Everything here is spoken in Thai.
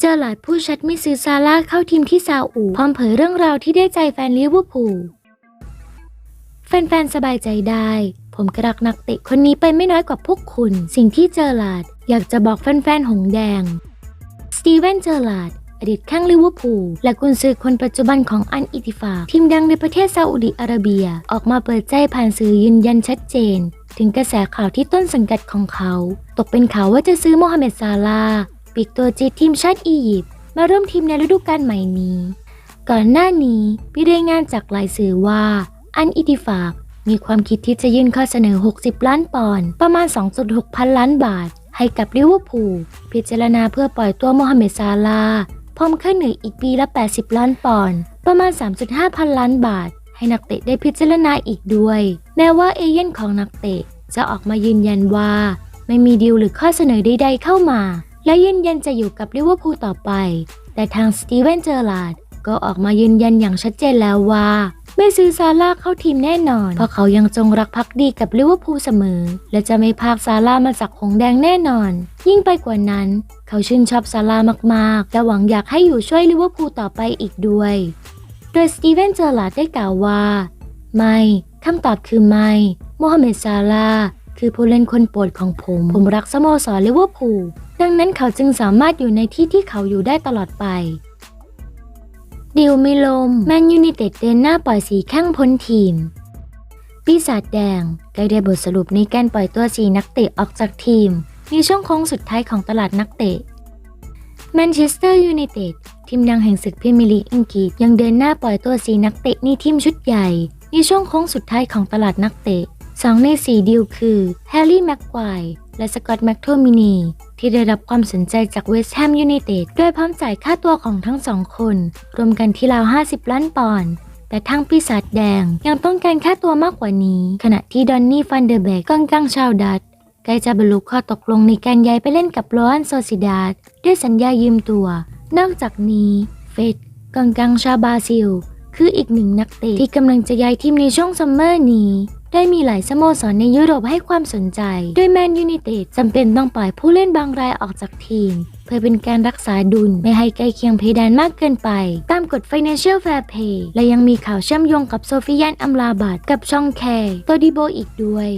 เจอหลาดผู้ชัดไม่ซื้อซาร่าเข้าทีมที่ซาอุพร้อมเผยเรื่องราวที่ได้ใจแฟนลิเวอร์พูลแฟนๆ สบายใจได้ ผมกรักนักเตะคนนี้ไปไม่น้อยกว่าพวกคุณ สิ่งที่เจอหลาด อยากจะบอกแฟนๆ หงแดง สตีเวนเจอร์ลาด อดีตข้งลิเวอร์พูลและกุนซือคนปัจจุบันของอันอิติฟาทีมดังในประเทศซาอุดิอาระเบีย ออกมาเปิดใจผ่านสื่อยืนยันชัดเจน ถึงกระแสข่าวที่ต้นสังกัดของเขา ตกเป็นข่าวว่าจะซื้อโมฮัมเหม็ดซาลาห์ปีกตัวจีทีมชาติอียิปต์มาร่วมทีมในฤดูกาลใหม่นี้ ก่อนหน้านี้มีรายงานจากหลายสื่อว่า อันอิติฟากมีความคิดที่จะยื่นข้อเสนอ 60 ล้านปอนด์ประมาณ 2.6 พันล้านบาท ให้กับลิเวอร์พูลพิจารณาเพื่อปล่อยตัวโมฮัมเหม็ดซาลาห์พร้อมค่าเหนื่อยอีกปีละ 80 ล้านปอนด์ประมาณ 3.5 พันล้านบาท ให้นักเตะได้พิจารณาอีกด้วย แม้ว่าเอเย่นของนักเตะจะออกมายืนยันว่าไม่มีดีลหรือข้อเสนอใดๆเข้ามา และยืนยันจะอยู่กับลิเวอร์พูลต่อไป แต่ทางสตีเวนเจอร์ลาดก็ออกมายืนยันอย่างชัดเจนแล้วว่า ไม่ซื้อซาร่าเข้าทีมแน่นอน เพราะเขายังจงรักภักดีกับลิเวอร์พูลเสมอ และจะไม่พากซาร่ามาจากหงแดงแน่นอน ยิ่งไปกว่านั้น เขาชื่นชอบซาร่ามากๆและหวังอยากให้อยู่ช่วยลิเวอร์พูลต่อไปอีกด้วย โดยสตีเวนเจอร์ลาดได้กล่าวว่า ไม่ คำตอบคือไม่โมฮัมเหม็ดซาลาห์คือผู้เล่นคนโปรดของผม ผมรักสโมสรลิเวอร์พูล ดังนั้นเขาจึงสามารถอยู่ในที่ที่เขาอยู่ได้ตลอดไป ดิวไม่ลม แมนยู i นเต็ดเดินหน้าปล่อยสีแข้งพ้นทีม ปีศาจแดงใกล้ได้บทสรุปในการปล่อยตัวสีนักเตะออกจากทีม ในช่วงโค้งสุดท้ายของตลาดนักเตะ แมนเชสเตอร์ยูไนเต็ดทีมดังแห่งศึกพรีเมียร์ลีกอังกฤษยังเดินหน้าปล่อยตัวสีนักเตะในทีมชุดใหญ่ ในช่วงโค้งสุดท้ายของตลาดนักเตะสองในสี่ดีลคือแฮร์รี่แม็กควายและสกอตต์แม็กโทมินีที่ได้รับความสนใจจากเวสต์แฮมยูไนเต็ดโดยพร้อมจ่ายค่าตัวของทั้งสองคน รวมกันที่ราว 50 ล้านปอนด์แต่ทางปีศาจแดงยังต้องการค่าตัวมากกว่านี้ ขณะที่ดอนนี่ฟันเดอร์แบกกองกลางชาวดัตช์ใกล้จะบรรลุข้อตกลงในการย้ายไปเล่นกับโรอันโซซิดาดด้วยสัญญายืมตัว นอกจากนี้เฟดกองกลางชาวบราซิล คืออีกหนึ่งนักเตะที่กำลังจะย้ายทีมในช่วงซัมเมอร์นี้ ได้มีหลายสโมสรในยุโรปให้ความสนใจ โดยแมนยูไนเต็ดจำเป็นต้องปล่อยผู้เล่นบางรายออกจากทีม เพื่อเป็นการรักษาดุลไม่ให้ใกล้เคียงเพดานมากเกินไป ตามกฎ Financial Fair Play และยังมีข่าวเชื่อมโยงกับโซฟิยานอัมลาบัดกับช่องแคร์โตดิโบอีกด้วย